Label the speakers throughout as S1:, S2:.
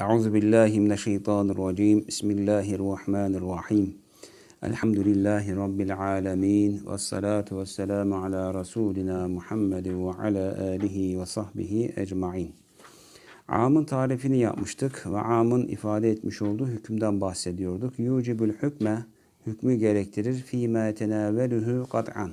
S1: Euzu billahi mineşşeytanirracim. Bismillahirrahmanirrahim. Elhamdülillahi rabbil alamin ve salatu vesselamu ala rasulina Muhammed ve ala alihi ve sahbihi ecmaîn. Amın tarifini yapmıştık ve amın ifade etmiş olduğu hükümden bahsediyorduk. Yucibül hükme hükmü gerektirir. Fîmâ tenaveluhu kat'an.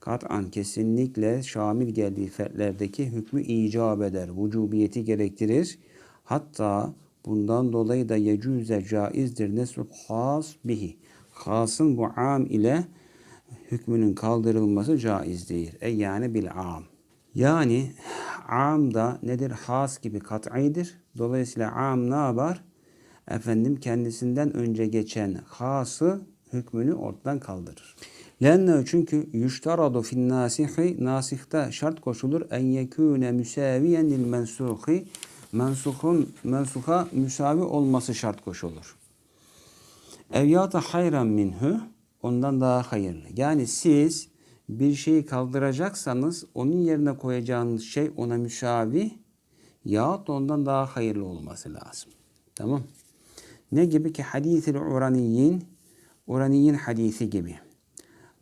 S1: Kat'an kesinlikle şamil geldiği fertlerdeki hükmü icap eder. Vücubiyeti gerektirir. Hatta bundan dolayı da yecüze caizdir nesul has bihi. Hasın bu am ile hükmünün kaldırılması caiz değil. E yani bil am. Yani am da nedir? Has gibi kat'idir. Dolayısıyla am ne yapar? Efendim kendisinden önce geçen hası hükmünü ortadan kaldırır. Lenne çünkü yüştaradu fin nasihi nasihta şart koşulur en yekûne müsaviyen lil mensuhi mensuhun mensuha müsavi olması şart koşulur. Evyata hayran minhu ondan daha hayırlı. Yani siz bir şeyi kaldıracaksanız onun yerine koyacağınız şey ona müsavi yahut ondan daha hayırlı olması lazım. Tamam. Ne gibi ki hadis-i uraniyin uraniyin hadisi gibi.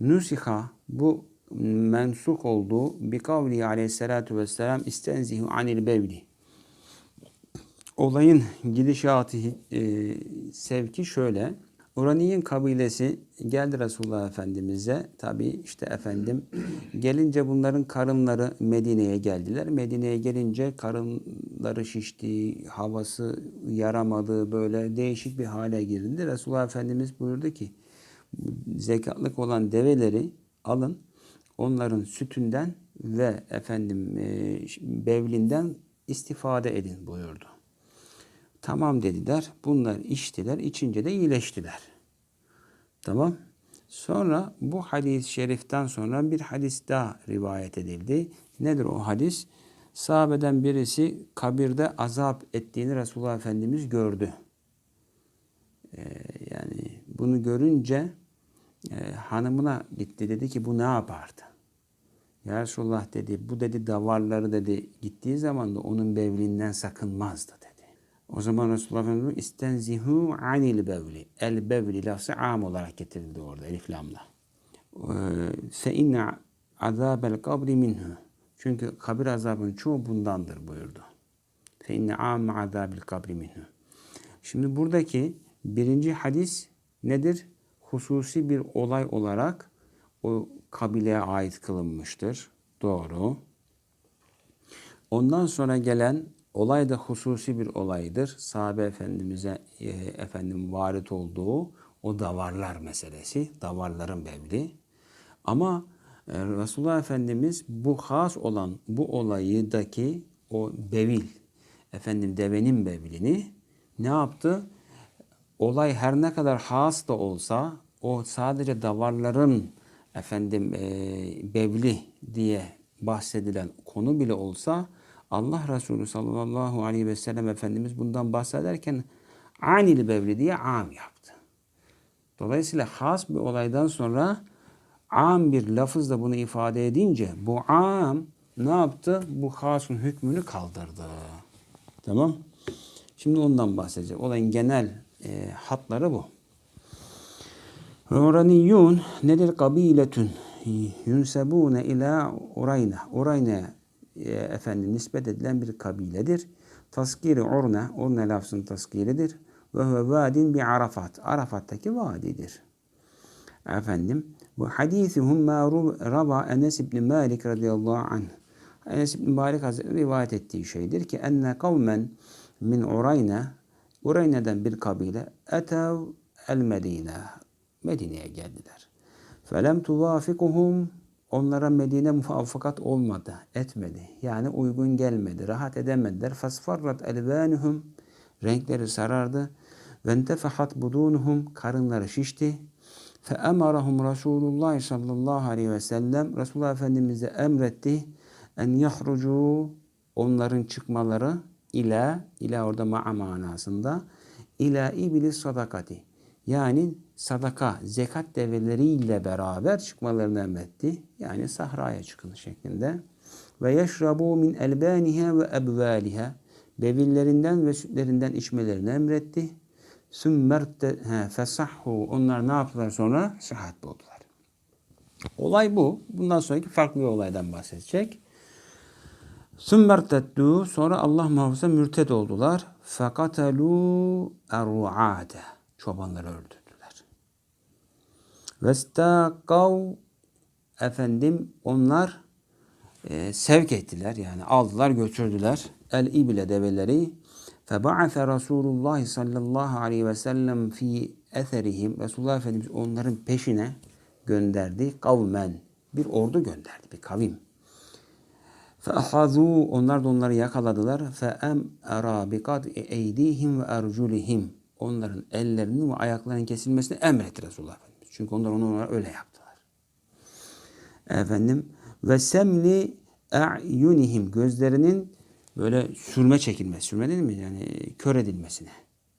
S1: Nusiha bu mensuh olduğu bir kavli aleyhissalatu vesselam istenzihu anil bevli. Olayın gidişatı e, sevki şöyle. Uraniyin kabilesi geldi Resulullah Efendimiz'e. Tabi işte efendim gelince bunların karınları Medine'ye geldiler. Medine'ye gelince karınları şişti, havası yaramadı, böyle değişik bir hale girdi. Resulullah Efendimiz buyurdu ki zekatlık olan develeri alın. Onların sütünden ve efendim e, bevlinden istifade edin buyurdu. Tamam dediler. Bunlar içtiler. içince de iyileştiler. Tamam. Sonra bu hadis-i şeriften sonra bir hadis daha rivayet edildi. Nedir o hadis? Sahabeden birisi kabirde azap ettiğini Resulullah Efendimiz gördü. Ee, yani bunu görünce e, hanımına gitti dedi ki bu ne yapardı? Ya Resulullah dedi bu dedi davarları dedi gittiği zaman da onun bevlinden sakınmazdı dedi. O zaman Resulullah Efendimiz istenzihu anil bevli. El bevli lafzı am olarak getirildi orada elif lamla. Fe inne azabel kabri minhu. Çünkü kabir azabının çoğu bundandır buyurdu. Fe inne am azabil kabri minhu. Şimdi buradaki birinci hadis nedir? Hususi bir olay olarak o kabileye ait kılınmıştır. Doğru. Ondan sonra gelen olay da hususi bir olaydır. Sahabe Efendimiz'e e, efendim varit olduğu o davarlar meselesi. Davarların bevli. Ama e, Resulullah Efendimiz bu has olan bu olayıdaki o bevil efendim devenin bevlini ne yaptı? Olay her ne kadar has da olsa o sadece davarların efendim e, bevli diye bahsedilen konu bile olsa Allah Resulü sallallahu aleyhi ve sellem Efendimiz bundan bahsederken anil bevli diye am yaptı. Dolayısıyla has bir olaydan sonra am bir lafızla bunu ifade edince bu am ne yaptı? Bu hasın hükmünü kaldırdı. Tamam. Şimdi ondan bahsedecek. Olayın genel e, hatları bu. Uraniyun nedir? Kabiletün yunsebune ila Urayna. Urayna e, efendim nispet edilen bir kabiledir. Taskiri urna, urna lafzının taskiridir. Ve huve vadin bi Arafat. Arafat'taki vadidir. Efendim bu hadisuhum ma rava Enes ibn Malik radıyallahu anh. Enes ibn Malik Hazretleri rivayet ettiği şeydir ki enne kavmen min Urayna Urayna'dan bir kabile etev el Medine. Medine'ye geldiler. Felem tuvafikuhum onlara Medine muvaffakat olmadı, etmedi. Yani uygun gelmedi, rahat edemediler. Fasfarrat elvanuhum renkleri sarardı. Ve entefehat budunuhum karınları şişti. Fe emarahum Resulullah sallallahu aleyhi ve sellem Resulullah Efendimiz'e emretti en yahrucu onların çıkmaları ila ila orada ma'a manasında ila iblis sadakati yani sadaka, zekat develeriyle beraber çıkmalarını emretti. Yani sahraya çıkın şeklinde. Ve yeşrabu min elbaniha ve ebvaliha. Bevillerinden ve sütlerinden içmelerini emretti. Sümmerte fesahhu onlar ne yaptılar sonra? Sıhhat buldular. Olay bu. Bundan sonraki farklı bir olaydan bahsedecek. Sümmertettu sonra Allah muhafaza mürted oldular. Fekatelu erruade çobanları öldürdüler. Vestakav efendim onlar e, sevk ettiler yani aldılar götürdüler el ibile develeri. Feba'ase Resulullah sallallahu aleyhi ve sellem fi etherihim. Resulullah Efendimiz onların peşine gönderdi kavmen bir ordu gönderdi bir kavim. Fehazu onlar da onları yakaladılar. Fe em era biqat eydihim ve erculihim Onların ellerinin ve ayaklarının kesilmesini emretti Resulullah Efendimiz. Çünkü onlar onu öyle yaptılar. Efendim ve semli a'yunihim gözlerinin böyle sürme çekilmesi, sürme değil mi? Yani kör edilmesine,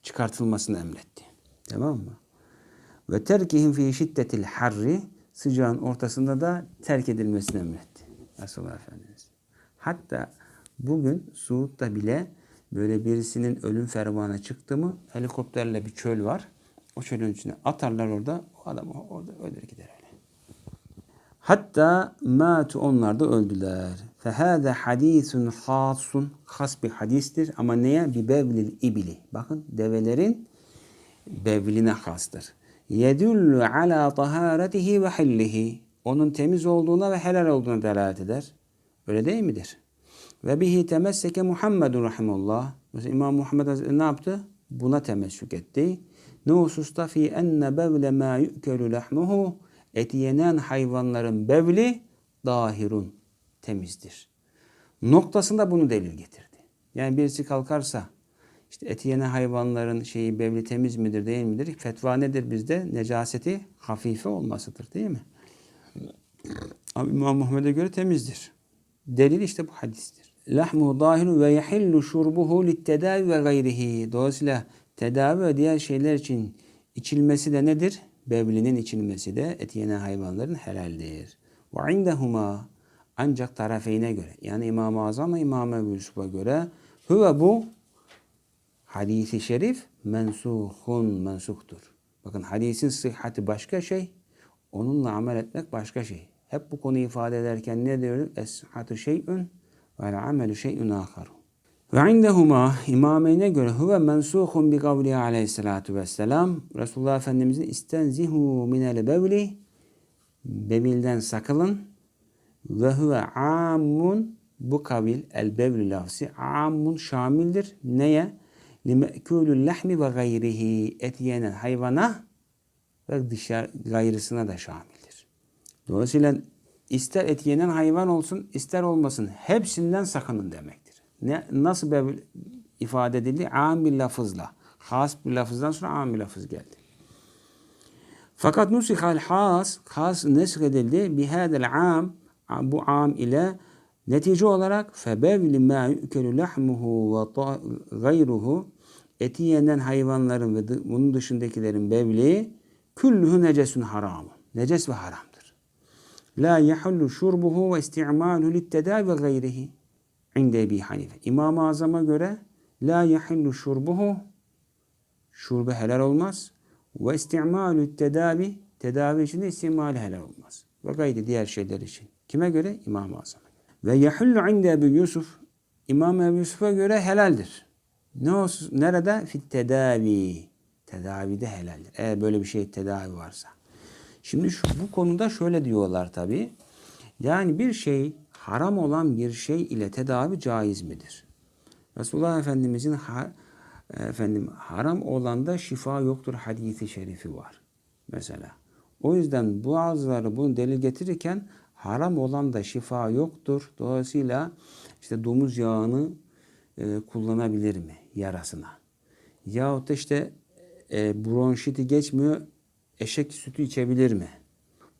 S1: çıkartılmasını emretti. Tamam mı? Ve terkihim fi şiddetil harri sıcağın ortasında da terk edilmesini emretti. Resulullah Efendimiz. Hatta bugün Suud'da bile böyle birisinin ölüm fermanı çıktı mı helikopterle bir çöl var. O çölün içine atarlar orada. O adam orada ölür gider öyle. Hatta matu onlar da öldüler. Fehâze hadisun hasun. Has bir hadistir ama neye? Bi bevlil ibili. Bakın develerin bevline hastır. Yedullu ala taharetihi ve hillihi. Onun temiz olduğuna ve helal olduğuna delalet eder. Öyle değil midir? Ve bihi temesseke Muhammedun rahimullah. Mesela İmam Muhammed Hazretleri ne yaptı? Buna temessük etti. Ne hususta fi enne bevle ma yu'kelu lahmuhu eti yenen hayvanların bevli dahirun temizdir. Noktasında bunu delil getirdi. Yani birisi kalkarsa işte eti yenen hayvanların şeyi bevli temiz midir değil midir? Fetva nedir bizde? Necaseti hafife olmasıdır değil mi? Ama İmam Muhammed'e göre temizdir. Delil işte bu hadistir. Lahmu dahiru ve yahillu şurbuhu littedavi ve gayrihi. Dolayısıyla tedavi ve diğer şeyler için içilmesi de nedir? Bevlinin içilmesi de et yenen hayvanların helaldir. Ve indehuma ancak tarafeyne göre yani İmam-ı Azam ve İmam Ebu Yusuf'a göre huve bu hadisi şerif mensuhun mensuktur. Bakın hadisin sıhhati başka şey, onunla amel etmek başka şey. Hep bu konuyu ifade ederken ne diyoruz? Es-sıhhatu şey'ün ve amelu şey'ün âkharu. Ve indehuma imameyne göre huve mensuhun bi kavlihi aleyhissalatu vesselam Resulullah Efendimizin istenzihu minel bevli bevilden sakılın ve huve amun bu kavil el bevli lafzi amun şamildir. Neye? Lime'kulül lahmi ve gayrihi et hayvana ve dışarı gayrısına da şamildir. Dolayısıyla ister et yenen hayvan olsun ister olmasın hepsinden sakının demektir. Ne, nasıl bevl ifade edildi? Am bir lafızla. Has bir lafızdan sonra am bir lafız geldi. Fakat nusihal has, has nesk edildi. Bihadel am, bu am ile netice olarak febevli ma yu'kelu lahmuhu ve gayruhu eti yenen hayvanların ve bunun dışındakilerin bevli küllühü necesun haram. Neces ve haramdır. La yahullu şurbuhu ve isti'maluhu littedavi ve gayrihi. İnde Ebi Hanife. İmam-ı Azam'a göre la yahillu şurbuhu şurbe helal olmaz. Ve isti'malü tedavi tedavi için de istimali helal olmaz. Ve gayri diğer şeyler için. Kime göre? İmam-ı Azam'a göre. Ve yahillu inde Ebu Yusuf İmam Ebu Yusuf'a göre helaldir. Ne olsun? Nerede? Fit tedavi. Tedavide helaldir. Eğer böyle bir şey tedavi varsa. Şimdi şu, bu konuda şöyle diyorlar tabi. Yani bir şey haram olan bir şey ile tedavi caiz midir? Resulullah Efendimizin ha, efendim haram olanda şifa yoktur hadisi şerifi var. Mesela. O yüzden bazıları bunu delil getirirken haram olan da şifa yoktur. Dolayısıyla işte domuz yağını e, kullanabilir mi yarasına? Yahut da işte e, bronşiti geçmiyor eşek sütü içebilir mi?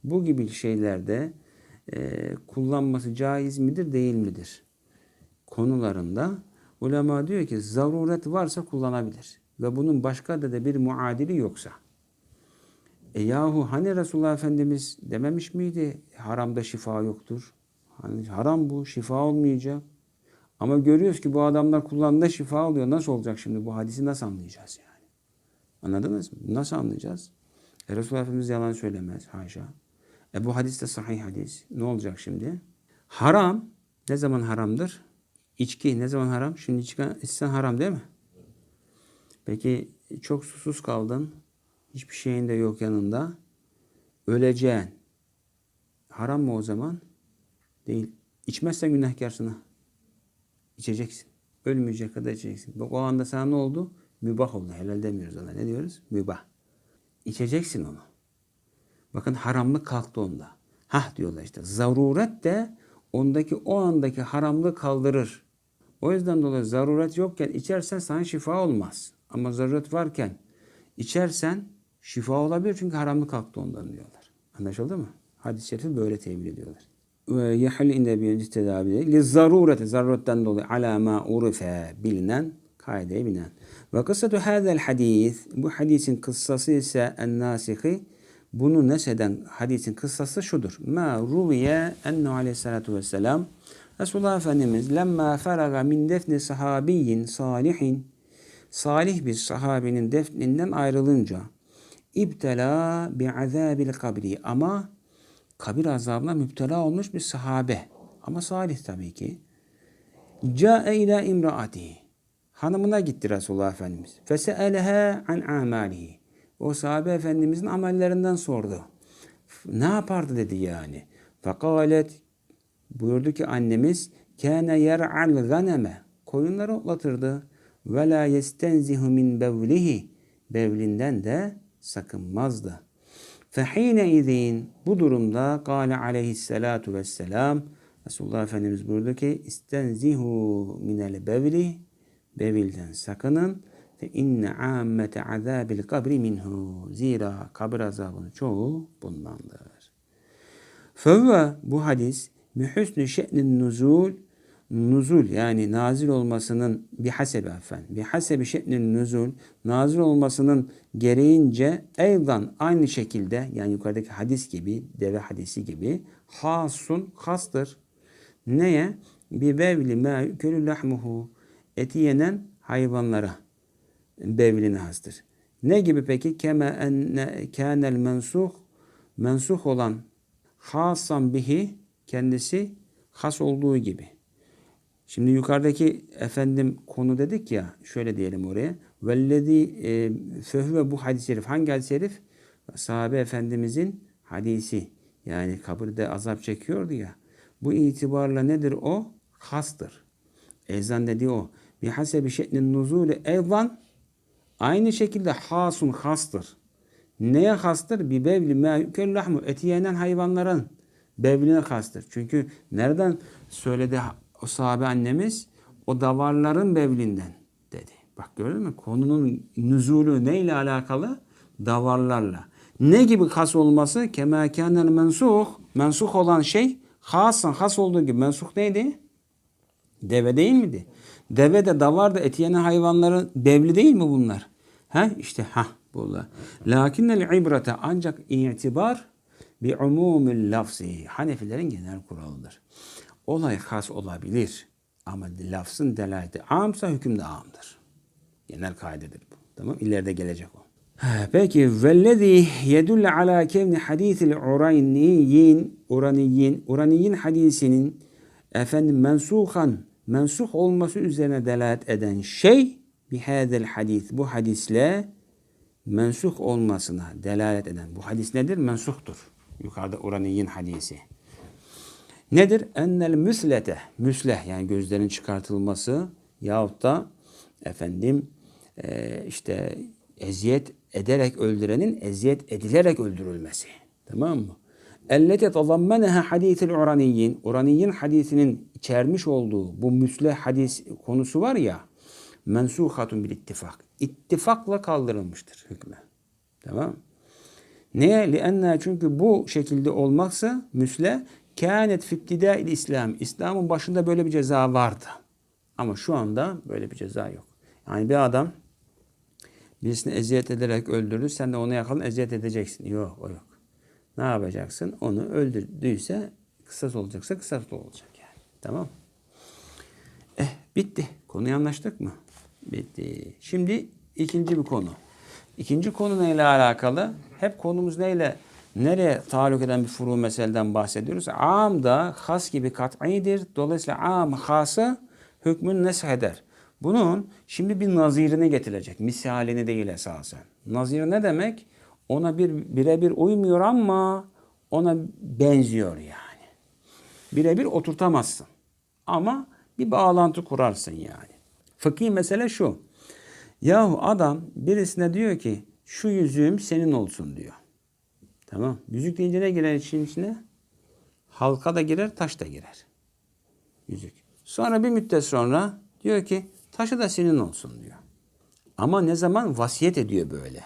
S1: Bu gibi şeylerde e, kullanması caiz midir değil midir? Konularında ulema diyor ki zaruret varsa kullanabilir. Ve bunun başka da, bir muadili yoksa. E yahu hani Resulullah Efendimiz dememiş miydi haramda şifa yoktur? Hani haram bu şifa olmayacak. Ama görüyoruz ki bu adamlar kullandığında şifa alıyor. Nasıl olacak şimdi bu hadisi nasıl anlayacağız yani? Anladınız mı? Nasıl anlayacağız? E Resulullah Efendimiz yalan söylemez. Haşa. E bu hadis de sahih hadis. Ne olacak şimdi? Haram ne zaman haramdır? İçki ne zaman haram? Şimdi içki içsen haram değil mi? Peki çok susuz kaldın. Hiçbir şeyin de yok yanında. Öleceksin. Haram mı o zaman? Değil. İçmezsen günahkarsın ha. İçeceksin. Ölmeyecek kadar içeceksin. Bak o anda sana ne oldu? Mübah oldu. Helal demiyoruz ona. Ne diyoruz? Mübah. İçeceksin onu. Bakın haramlık kalktı onda. Hah diyorlar işte. Zaruret de ondaki o andaki haramlığı kaldırır. O yüzden dolayı zaruret yokken içersen sana şifa olmaz. Ama zaruret varken içersen şifa olabilir çünkü haramlık kalktı ondan diyorlar. Anlaşıldı mı? Hadis-i şerifi böyle tevil ediyorlar. Ve yehal inde birinci tedavide li zarureti zaruretten dolayı ala ma bilinen kaideye binen. Ve kıssatu hadel hadis bu hadisin kıssası ise en nasihi bunu neseden hadisin kıssası şudur. Ma ruviye ennu aleyhissalatu vesselam Resulullah Efendimiz lemma feraga min defni sahabiyyin salihin salih bir sahabinin defninden ayrılınca ibtela bi azabil kabri ama kabir azabına müptela olmuş bir sahabe ama salih tabii ki Ca'e ila imraatihi hanımına gitti Resulullah Efendimiz. Fese'eleha an amalihi. O sahabe efendimizin amellerinden sordu. Ne yapardı dedi yani. Fekalet buyurdu ki annemiz kâne yer'al ganeme koyunları otlatırdı. Ve la yestenzihu min bevlihi bevlinden de sakınmazdı. Fehine izin bu durumda kâle aleyhissalatu vesselam Resulullah Efendimiz buyurdu ki istenzihu minel bevli bevilden sakının ve inne ammete azabil kabri minhu zira kabir azabının çoğu bundandır. Fevve bu hadis mühüsnü şe'nin nuzul nuzul yani nazil olmasının bir hasebi efendim. Bir hasebi şe'nin nuzul nazil olmasının gereğince eydan aynı şekilde yani yukarıdaki hadis gibi deve hadisi gibi hasun hastır. Neye? Bir bevli ma yükülü lahmuhu eti yenen hayvanlara bevline hastır. Ne gibi peki? Keme enne kânel mensuh mensuh olan hasan bihi kendisi has olduğu gibi. Şimdi yukarıdaki efendim konu dedik ya şöyle diyelim oraya. Vellezi e, föhve bu hadis-i şerif. Hangi hadis-i şerif? Sahabe efendimizin hadisi. Yani kabirde azap çekiyordu ya. Bu itibarla nedir o? Hastır. Ezan dediği o. Bir hasebi şeklin nuzulü eyvan aynı şekilde hasun hastır. Neye hastır? Bir bevli ma lahmu eti yenen hayvanların bevline hastır. Çünkü nereden söyledi o sahabe annemiz? O davarların bevlinden dedi. Bak gördün mü? Konunun nüzulü neyle alakalı? Davarlarla. Ne gibi has olması? Kema kânel mensuh. Mensuh olan şey hasan has olduğu gibi. Mensuh neydi? Deve değil miydi? Deve de davar da eti yenen hayvanların bevli değil mi bunlar? Ha işte ha bunlar. Lakinnel ibrete ancak itibar bi umumil lafzi. Hanefilerin genel kuralıdır. Olay has olabilir ama lafzın delaleti amsa hüküm de amdır. Genel kaidedir bu. Tamam ileride gelecek o. Peki vellezî yedulle ala kevni hadisil uraniyyin uraniyyin uraniyyin hadisinin efendim mensuhan mensuh olması üzerine delalet eden şey bihadel hadis bu hadisle mensuh olmasına delalet eden bu hadis nedir? Mensuhtur. Yukarıda Uraniyin hadisi. Nedir? Ennel müslete. Müsleh yani gözlerin çıkartılması yahut da efendim e, işte eziyet ederek öldürenin eziyet edilerek öldürülmesi. Tamam mı? Ellete tazammeneha hadisil uraniyyin. Uraniyyin hadisinin içermiş olduğu bu müsleh hadis konusu var ya mensuhatun bil ittifak. İttifakla kaldırılmıştır hükmü. Tamam Niye? Lianna çünkü bu şekilde olmazsa müsle kânet fittidâil İslam. İslam'ın başında böyle bir ceza vardı. Ama şu anda böyle bir ceza yok. Yani bir adam birisini eziyet ederek öldürdü. Sen de onu yakaladın eziyet edeceksin. Yok o yok. Ne yapacaksın? Onu öldürdüyse kısas olacaksa kısas olacak yani. Tamam Eh Bitti. Konuyu anlaştık mı? Bitti. Şimdi ikinci bir konu. İkinci konu neyle alakalı? Hep konumuz neyle? Nereye taluk eden bir furu meseleden bahsediyoruz? Am da has gibi kat'idir. Dolayısıyla am hası hükmün nesh eder. Bunun şimdi bir nazirini getirecek. Misalini değil esasen. Nazir ne demek? Ona bir birebir uymuyor ama ona benziyor yani. Birebir oturtamazsın. Ama bir bağlantı kurarsın yani. Fıkhi mesele şu. Yahu adam birisine diyor ki şu yüzüğüm senin olsun diyor. Tamam. Yüzük deyince ne girer için içine? Halka da girer, taş da girer. Yüzük. Sonra bir müddet sonra diyor ki taşı da senin olsun diyor. Ama ne zaman vasiyet ediyor böyle.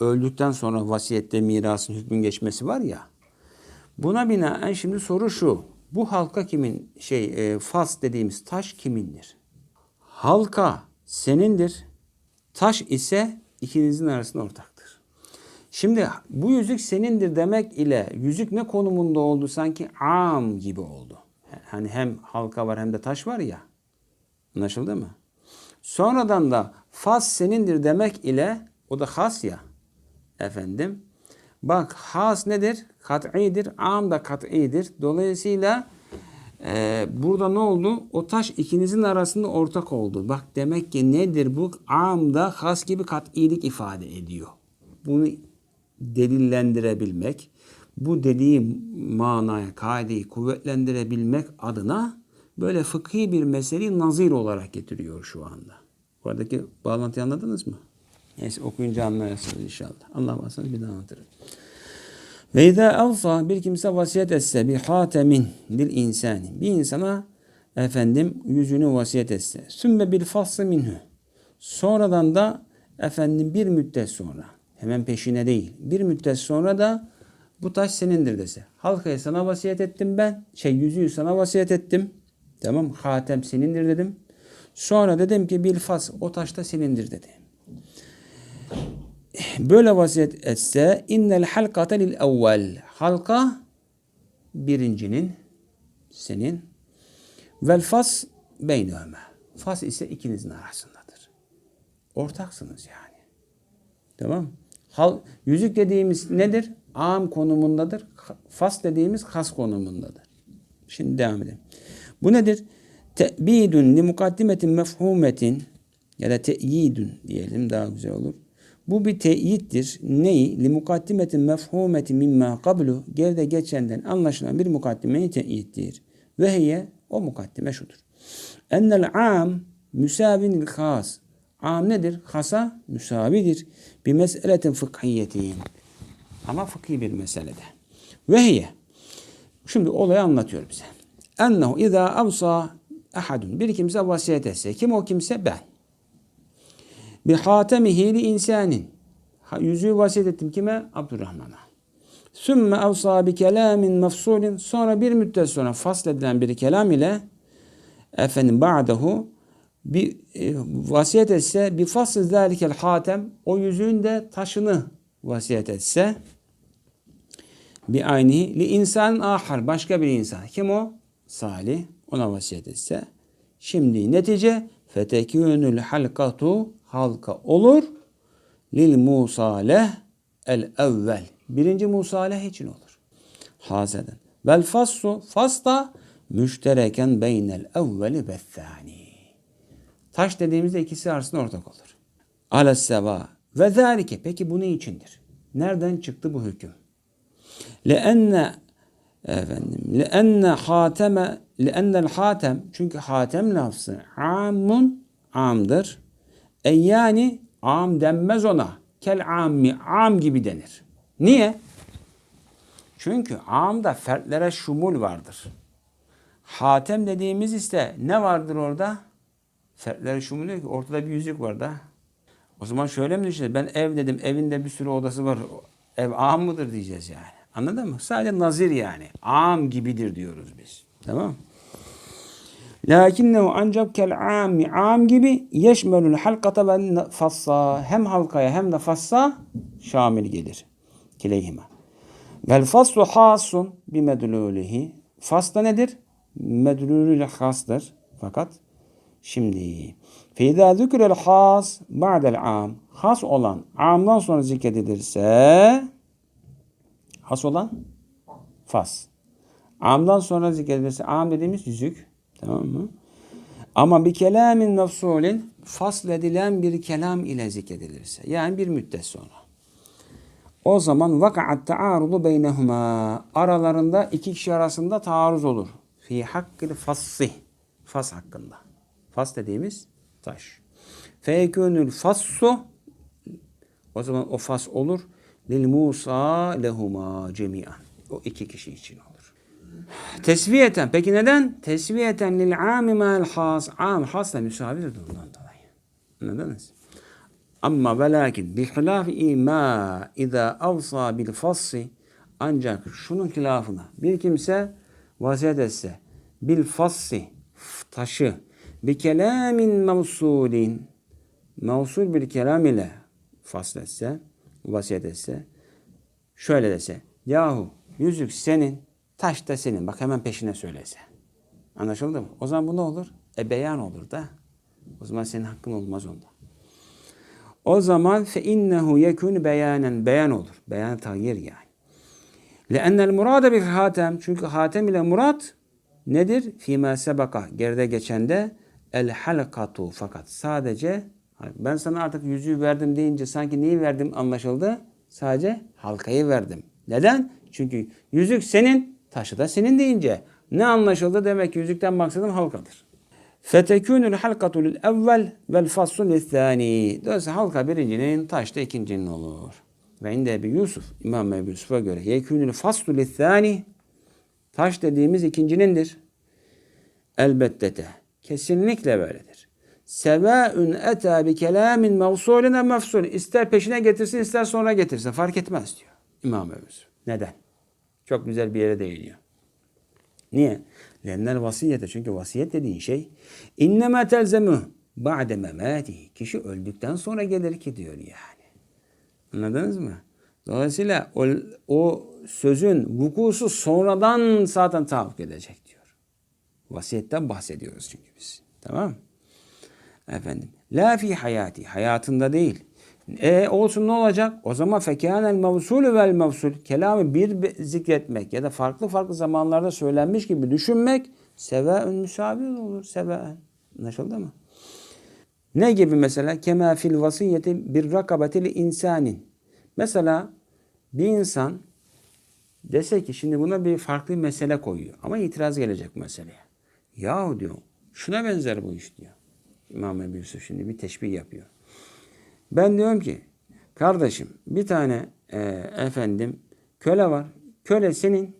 S1: Öldükten sonra vasiyette mirasın hükmün geçmesi var ya. Buna binaen şimdi soru şu. Bu halka kimin şey e, fas dediğimiz taş kimindir? Halka senindir. Taş ise ikinizin arasında ortaktır. Şimdi bu yüzük senindir demek ile yüzük ne konumunda oldu sanki am gibi oldu. Hani hem halka var hem de taş var ya. Anlaşıldı mı? Sonradan da fas senindir demek ile o da has ya. Efendim. Bak has nedir? Kat'idir. Am da kat'idir. Dolayısıyla e, burada ne oldu? O taş ikinizin arasında ortak oldu. Bak demek ki nedir bu? Am da has gibi kat'ilik ifade ediyor. Bunu delillendirebilmek, bu dediği manaya, kaideyi kuvvetlendirebilmek adına böyle fıkhi bir meseleyi nazir olarak getiriyor şu anda. Buradaki bağlantıyı anladınız mı? Neyse okuyunca anlarsınız inşallah. Anlamazsanız bir daha anlatırım. Ve izâ avsa bir kimse vasiyet etse bir hatemin lil insani. Bir insana efendim yüzünü vasiyet etse. Sümme bil faslı minhu. Sonradan da efendim bir müddet sonra hemen peşine değil. Bir müddet sonra da bu taş senindir dese. Halkaya sana vasiyet ettim ben. Şey yüzüğü sana vasiyet ettim. Tamam hatem senindir dedim. Sonra dedim ki bil fas o taş da senindir dedi. Böyle vasiyet etse innel halkate lil evvel. Halka birincinin senin vel fas beynehuma. Fas ise ikinizin arasındadır. Ortaksınız yani. Tamam Hal, yüzük dediğimiz nedir? Am konumundadır. Fas dediğimiz has konumundadır. Şimdi devam edelim. Bu nedir? Te'bidun li mukaddimetin mefhumetin ya da te'yidun diyelim daha güzel olur. Bu bir teyittir. Neyi? Li mukaddimetin mefhumeti mimma kablu geride geçenden anlaşılan bir mukaddimeyi teyittir. Ve hiye o mukaddime şudur. Ennel am müsavinil has. Am nedir? Hasa müsavidir. Bir meseletin fıkhiyetin. Ama fıkhi bir meselede. Ve hiye. Şimdi olayı anlatıyor bize. Ennehu izâ avsa ahadun. Bir kimse vasiyet etse. Kim o kimse? Ben. Bi hatemihi li insanin. Yüzüğü vasiyet ettim kime? Abdurrahman'a. Sümme avsa bi kelamin mefsulin. Sonra bir müddet sonra fasledilen bir kelam ile efendim ba'dahu bir e, vasiyet etse bir fasl zalikel hatem o yüzüğün de taşını vasiyet etse bir aynı li insan ahar başka bir insan. Kim o? Salih. Ona vasiyet etse. Şimdi netice fetekûnül halkatu halka olur. Lil musaleh el evvel. Birinci musaleh için olur. Hazeden. Vel fassu fasta müştereken beynel evveli ve thani. Taş dediğimizde ikisi arasında ortak olur. Alas seva ve zalike. Peki bu ne içindir? Nereden çıktı bu hüküm? Leenne efendim leenne hateme leennel hatem çünkü hatem lafzı amun amdır e yani am denmez ona. Kel ammi am gibi denir. Niye? Çünkü amda fertlere şumul vardır. Hatem dediğimiz ise ne vardır orada? Fertlere şumul diyor ki ortada bir yüzük var da. O zaman şöyle mi düşüneceğiz? Ben ev dedim. Evinde bir sürü odası var. Ev am mıdır diyeceğiz yani. Anladın mı? Sadece nazir yani. Am gibidir diyoruz biz. Tamam Lakinnehu ancak kel ami am gibi yeşmelül halkata ve fassa hem halkaya hem de fassa şamil gelir. Kileyhime. Vel faslu hasun bi medlulihi. Fas da nedir? Medlulüyle hastır. Fakat şimdi feyda zükrel has ba'del am has olan amdan sonra zikredilirse has olan fas. Amdan sonra zikredilirse am dediğimiz yüzük. Tamam mı? Ama bir kelamin mefsulin fasledilen bir kelam ile zikredilirse yani bir müddet sonra. O zaman vaka'at ta'arudu beynehuma aralarında iki kişi arasında taarruz olur. Fi hakkil fassi fas hakkında. Fas dediğimiz taş. Feyekûnül fassu o zaman o fas olur. Lil Musa lehuma cemi'an. O iki kişi için olur. Tesviyeten. Peki neden? Tesviyeten lil ami ma'al has. Am hasla müsavidir ondan dolayı. Anladınız? Ama ve lakin bi hilafi ma iza avsa bil fassi ancak şunun hilafına bir kimse vasiyet etse bil fassi taşı bir kelamin mevsulin mevsul bir kelam ile fasletse vasiyet etse şöyle dese yahu yüzük senin taş da senin bak hemen peşine söylese anlaşıldı mı? O zaman bu ne olur? E beyan olur da o zaman senin hakkın olmaz onda. O zaman fe innehu yekun beyanen beyan olur. Beyan tayyir yani. Le'ennel murade bir hatem. Çünkü hatem ile murat nedir? Fîmâ sebeka. Geride geçende el halkatu. Fakat sadece ben sana artık yüzüğü verdim deyince sanki neyi verdim anlaşıldı? Sadece halkayı verdim. Neden? Çünkü yüzük senin, taşı da senin deyince. Ne anlaşıldı? Demek ki yüzükten maksadım halkadır. Fetekûnül halkatul evvel vel fassul thani. Dolayısıyla halka birincinin, taş da ikincinin olur. Ve inde Ebu Yusuf, İmam Ebu Yusuf'a göre yekûnül fassul thani. Taş dediğimiz ikincinindir. Elbettete. Kesinlikle böyledir. Sevaun eta bi kelamin mevsuline mefsul. İster peşine getirsin ister sonra getirsin. Fark etmez diyor İmam Ebu Yusuf. Neden? Çok güzel bir yere değiniyor. Niye? Lennel vasiyete çünkü vasiyet dediğin şey inneme telzemü ba'de mematihi. Kişi öldükten sonra gelir ki diyor yani. Anladınız mı? Dolayısıyla o, o sözün vukusu sonradan zaten tahakkuk edecek diyor. Vasiyetten bahsediyoruz çünkü biz. Tamam Efendim. La fi hayati. Hayatında değil. E olsun ne olacak? O zaman fekânel mevsulü vel mevsul. Kelamı bir zikretmek ya da farklı farklı zamanlarda söylenmiş gibi düşünmek sevaün müsavi olur. Sevaen. Anlaşıldı mı? Ne gibi mesela? Kema fil vasiyeti bir rakabetil insanin. Mesela bir insan dese ki şimdi buna bir farklı mesele koyuyor. Ama itiraz gelecek meseleye. Yahu diyor şuna benzer bu iş diyor. İmam Ebu Yusuf şimdi bir teşbih yapıyor. Ben diyorum ki kardeşim bir tane e, efendim köle var. Köle senin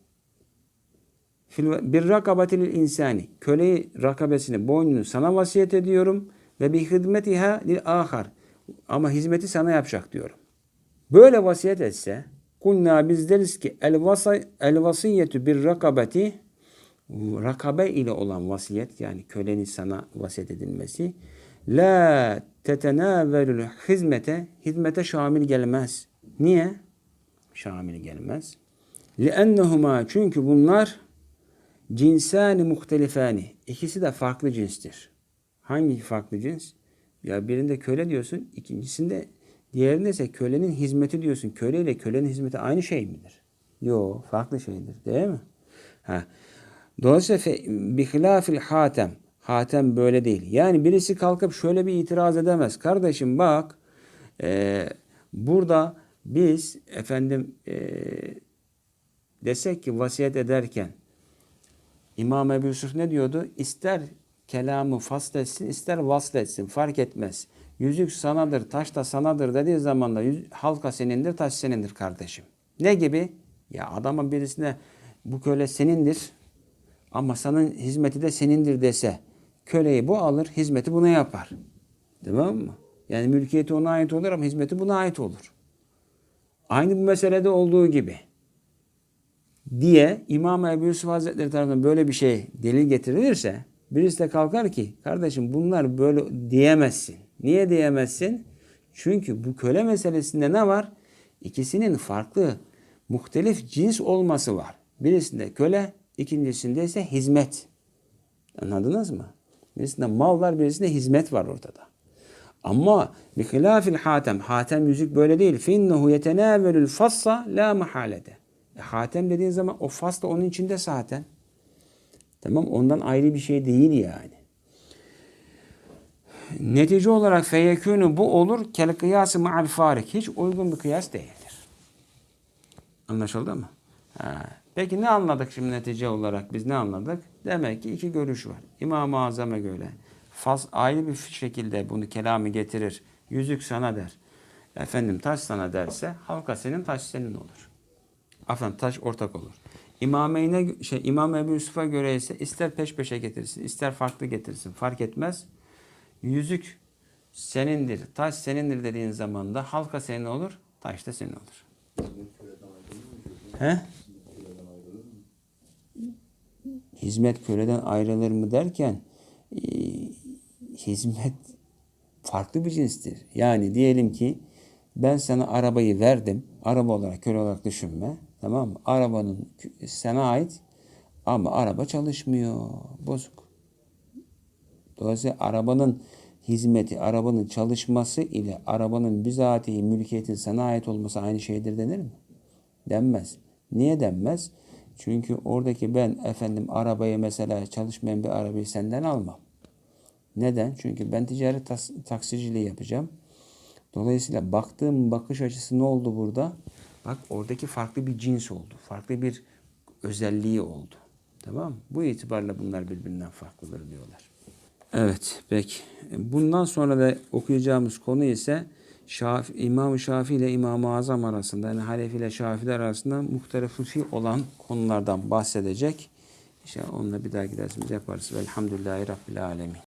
S1: bir rakabatil insani. Köleyi rakabesini, boynunu sana vasiyet ediyorum ve bir hizmetiha lil ahar. Ama hizmeti sana yapacak diyorum. Böyle vasiyet etse kulna biz deriz ki el, vasa, el vasiyetu bir rakabeti rakabe ile olan vasiyet yani kölenin sana vasiyet edilmesi la tetenavelül hizmete hizmete şamil gelmez. Niye? Şamil gelmez. Liennehuma çünkü bunlar cinsani muhtelifani. İkisi de farklı cinstir. Hangi farklı cins? Ya birinde köle diyorsun, ikincisinde diğerinde ise kölenin hizmeti diyorsun. Köle ile kölenin hizmeti aynı şey midir? Yok, farklı şeydir, değil mi? Ha. Dolayısıyla bihilafil hatem Hatem böyle değil. Yani birisi kalkıp şöyle bir itiraz edemez. Kardeşim bak e, burada biz efendim e, desek ki vasiyet ederken İmam Ebu Yusuf ne diyordu? İster kelamı fasletsin ister vasletsin fark etmez. Yüzük sanadır, taş da sanadır dediği zaman da yüz, halka senindir, taş senindir kardeşim. Ne gibi? Ya adamın birisine bu köle senindir ama sana hizmeti de senindir dese Köleyi bu alır, hizmeti buna yapar. Tamam mı? Yani mülkiyeti ona ait olur ama hizmeti buna ait olur. Aynı bu meselede olduğu gibi. Diye İmam Ebu Yusuf Hazretleri tarafından böyle bir şey delil getirilirse birisi de kalkar ki kardeşim bunlar böyle diyemezsin. Niye diyemezsin? Çünkü bu köle meselesinde ne var? İkisinin farklı, muhtelif cins olması var. Birisinde köle, ikincisinde ise hizmet. Anladınız mı? Birisinde mal var, birisinde hizmet var ortada. Ama bi hatem. Hatem yüzük böyle değil. Finnehu yetenavelül fassa la mahalede. E, hatem dediğin zaman o fas da onun içinde zaten. Tamam ondan ayrı bir şey değil yani. Netice olarak feyekûnü bu olur kel kıyası ma'al farik. Hiç uygun bir kıyas değildir. Anlaşıldı mı? Ha. Peki ne anladık şimdi netice olarak? Biz ne anladık? Demek ki iki görüş var. İmam-ı Azam'a göre faz ayrı bir şekilde bunu kelamı getirir. Yüzük sana der. Efendim taş sana derse halka senin taş senin olur. Efendim taş ortak olur. İmameyne şey İmam Ebu Yusuf'a göre ise ister peş peşe getirsin, ister farklı getirsin fark etmez. Yüzük senindir, taş senindir dediğin zaman da halka senin olur, taş da senin olur. He? Hizmet köleden ayrılır mı derken e, hizmet farklı bir cinstir. Yani diyelim ki ben sana arabayı verdim. Araba olarak köle olarak düşünme. Tamam mı? Arabanın sana ait ama araba çalışmıyor. Bozuk. Dolayısıyla arabanın hizmeti, arabanın çalışması ile arabanın bizatihi mülkiyetin sana ait olması aynı şeydir denir mi? Denmez. Niye denmez? Çünkü oradaki ben efendim arabayı mesela çalışmayan bir arabayı senden almam. Neden? Çünkü ben ticaret tas- taksiciliği yapacağım. Dolayısıyla baktığım bakış açısı ne oldu burada? Bak oradaki farklı bir cins oldu. Farklı bir özelliği oldu. Tamam mı? Bu itibarla bunlar birbirinden farklıdır diyorlar. Evet, peki. Bundan sonra da okuyacağımız konu ise Şaf, İmam-ı Şafii ile İmam-ı Azam arasında yani Hanefi ile Şafiler arasında muhtelif olan konulardan bahsedecek. İnşallah onunla bir dahaki dersimizi yaparız. Velhamdülillahi Rabbil Alemin.